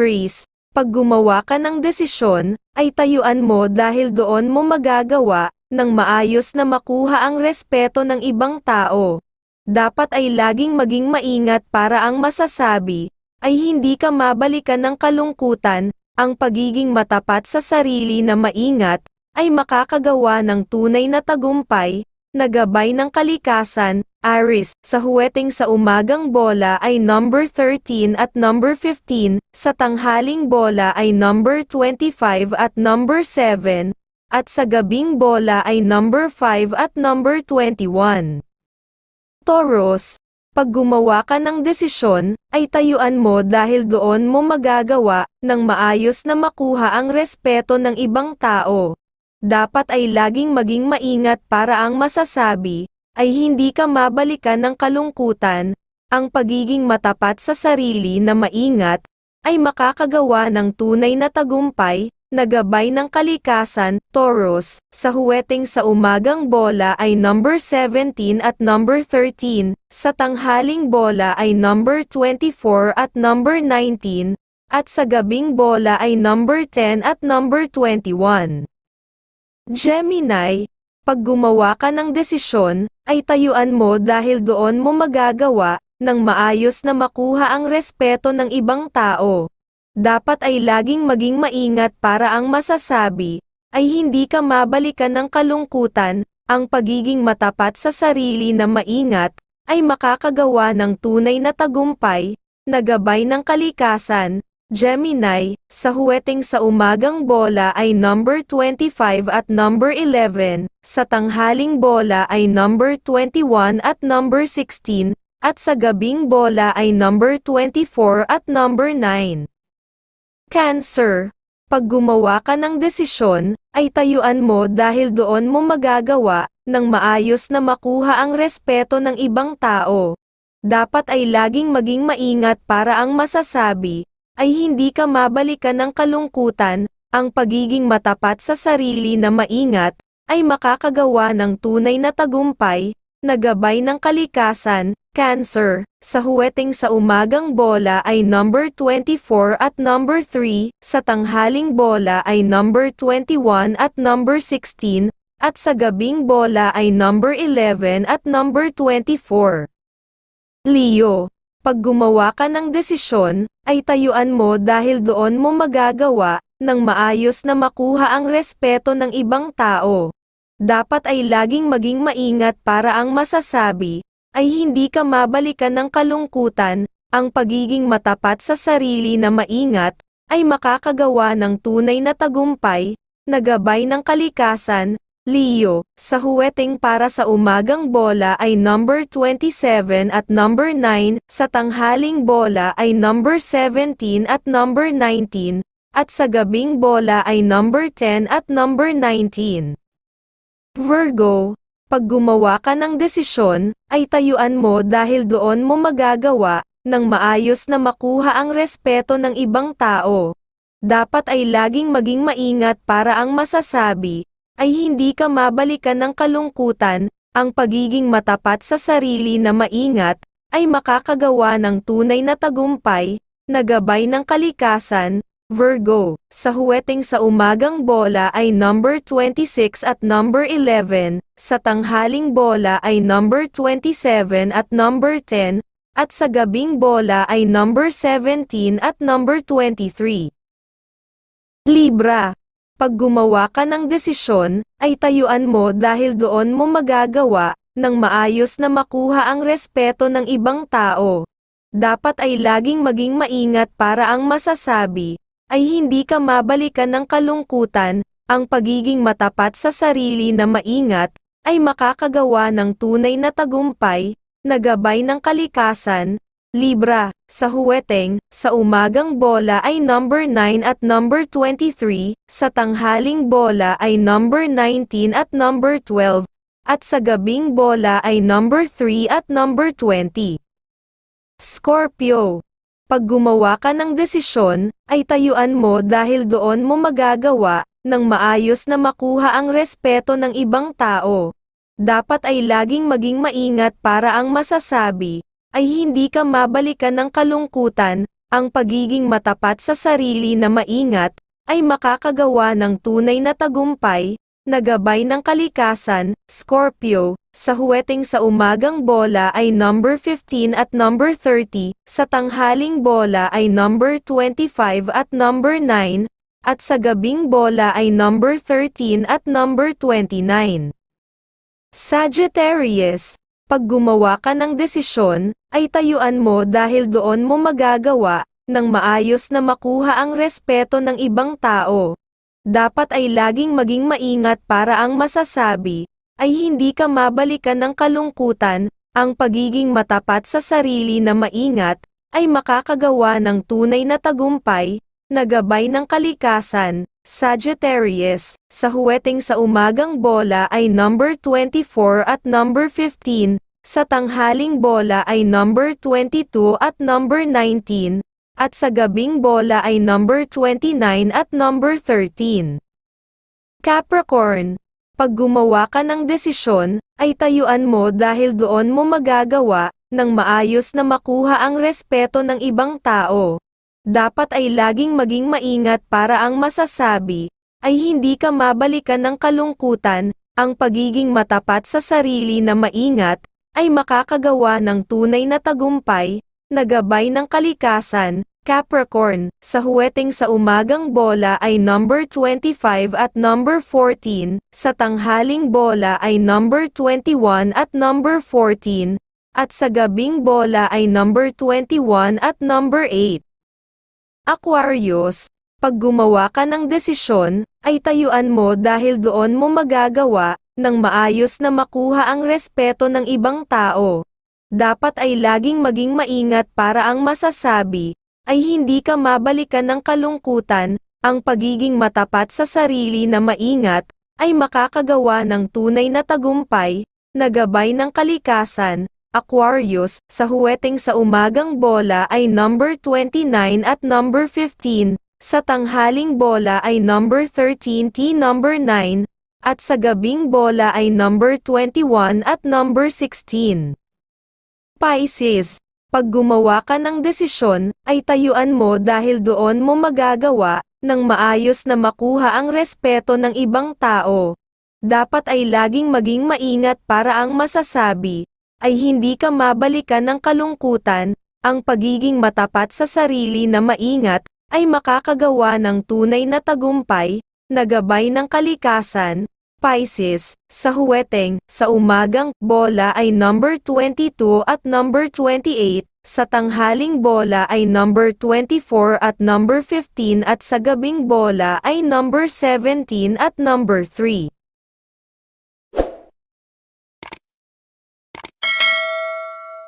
Aries, pag gumawa ka ng desisyon, ay tayuan mo dahil doon mo magagawa, ng maayos na makuha ang respeto ng ibang tao. Dapat ay laging maging maingat para ang masasabi, ay hindi ka mabalikan ng kalungkutan, ang pagiging matapat sa sarili na maingat, ay makakagawa ng tunay na tagumpay, na gabay ng kalikasan, Aris, sa huweting sa umagang bola ay number 13 at number 15, sa tanghaling bola ay number 25 at number 7, at sa gabing bola ay number 5 at number 21. Taurus, pag gumawa ka ng desisyon, ay tayuan mo dahil doon mo magagawa, ng maayos na makuha ang respeto ng ibang tao. Dapat ay laging maging maingat para ang masasabi, ay hindi ka mabalikan ng kalungkutan, ang pagiging matapat sa sarili na maingat, ay makakagawa ng tunay na tagumpay, na ng kalikasan, Taurus, sa huweting sa umagang bola ay number 17 at number 13, sa tanghaling bola ay number 24 at number 19, at sa gabing bola ay number 10 at number 21. Gemini, pag gumawa ka ng desisyon, ay tayuan mo dahil doon mo magagawa, ng maayos na makuha ang respeto ng ibang tao. Dapat ay laging maging maingat para ang masasabi, ay hindi ka mabalikan ng kalungkutan, ang pagiging matapat sa sarili na maingat, ay makakagawa ng tunay na tagumpay, na ng kalikasan, Gemini, sa huweting sa umagang bola ay number 25 at number 11, sa tanghaling bola ay number 21 at number 16, at sa gabing bola ay number 24 at number 9. Cancer, pag gumawa ka ng desisyon, ay tayuan mo dahil doon mo magagawa, ng maayos na makuha ang respeto ng ibang tao. Dapat ay laging maging maingat para ang masasabi, ay hindi ka mabalikan ng kalungkutan, ang pagiging matapat sa sarili na maingat, ay makakagawa ng tunay na tagumpay, na gabay ng kalikasan, Cancer, sa huweting sa umagang bola ay number 24 at number 3, sa tanghaling bola ay number 21 at number 16, at sa gabing bola ay number 11 at number 24. Leo, pag gumawa ka ng desisyon, ay tayuan mo dahil doon mo magagawa, ng maayos na makuha ang respeto ng ibang tao. Dapat ay laging maging maingat para ang masasabi, ay hindi ka mabalikan ng kalungkutan, ang pagiging matapat sa sarili na maingat, ay makakagawa ng tunay na tagumpay, na gabay ng kalikasan, Leo, sa huweting para sa umagang bola ay number 27 at number 9, sa tanghaling bola ay number 17 at number 19, at sa gabing bola ay number 10 at number 19. Virgo, pag gumawa ka ng desisyon, ay tayuan mo dahil doon mo magagawa, ng maayos na makuha ang respeto ng ibang tao. Dapat ay laging maging maingat para ang masasabi, ay hindi ka mabalikan ng kalungkutan, ang pagiging matapat sa sarili na maingat, ay makakagawa ng tunay na tagumpay, na gabay ng kalikasan, Virgo, sa huweting sa umagang bola ay number 26 at number 11, sa tanghaling bola ay number 27 at number 10, at sa gabing bola ay number 17 at number 23. Libra, pag gumawa ka ng desisyon, ay tayuan mo dahil doon mo magagawa, ng maayos na makuha ang respeto ng ibang tao. Dapat ay laging maging maingat para ang masasabi, ay hindi ka mabalikan ng kalungkutan, ang pagiging matapat sa sarili na maingat, ay makakagawa ng tunay na tagumpay, na ng kalikasan, Libra, sa huweteng, sa umagang bola ay number 9 at number 23, sa tanghaling bola ay number 19 at number 12, at sa gabing bola ay number 3 at number 20. Scorpio, pag gumawa ka ng desisyon, ay tayuan mo dahil doon mo magagawa, ng maayos na makuha ang respeto ng ibang tao. Dapat ay laging maging maingat para ang masasabi, ay hindi ka mabalikan ng kalungkutan, ang pagiging matapat sa sarili na maingat, ay makakagawa ng tunay na tagumpay, na gabay ng kalikasan, Scorpio, sa huweting sa umagang bola ay number 15 at number 30, sa tanghaling bola ay number 25 at number 9, at sa gabing bola ay number 13 at number 29. Sagittarius, pag gumawa ka ng desisyon, ay tayuan mo dahil doon mo magagawa, ng maayos na makuha ang respeto ng ibang tao. Dapat ay laging maging maingat para ang masasabi, ay hindi ka mabalikan ng kalungkutan, ang pagiging matapat sa sarili na maingat, ay makakagawa ng tunay na tagumpay, na gabay ng kalikasan, Sagittarius, sa huweting sa umagang bola ay number 24 at number 15, sa tanghaling bola ay number 22 at number 19, at sa gabing bola ay number 29 at number 13. Capricorn, pag gumawa ka ng desisyon, ay tayuan mo dahil doon mo magagawa, ng maayos na makuha ang respeto ng ibang tao. Dapat ay laging maging maingat para ang masasabi, ay hindi ka mabalikan ng kalungkutan, ang pagiging matapat sa sarili na maingat, ay makakagawa ng tunay na tagumpay, na gabay ng kalikasan, Capricorn, sa huweting sa umagang bola ay number 25 at number 14, sa tanghaling bola ay number 21 at number 14, at sa gabing bola ay number 21 at number 8. Aquarius, pag gumawa ka ng desisyon, ay tayuan mo dahil doon mo magagawa, ng maayos na makuha ang respeto ng ibang tao. Dapat ay laging maging maingat para ang masasabi, ay hindi ka mabalikan ng kalungkutan, ang pagiging matapat sa sarili na maingat, ay makakagawa ng tunay na tagumpay, na ng kalikasan, Aquarius, sa huweting sa umagang bola ay number 29 at number 15, sa tanghaling bola ay number 13 T number 9, at sa gabing bola ay number 21 at number 16. Pisces, pag gumawa ka ng desisyon, ay tayuan mo dahil doon mo magagawa, ng maayos na makuha ang respeto ng ibang tao. Dapat ay laging maging maingat para ang masasabi, ay hindi ka mabalikan ng kalungkutan, ang pagiging matapat sa sarili na maingat, ay makakagawa ng tunay na tagumpay, na gabay ng kalikasan, Pisces, sa huweteng, sa umagang, bola ay number 22 at number 28, sa tanghaling bola ay number 24 at number 15 at sa gabing bola ay number 17 at number 3.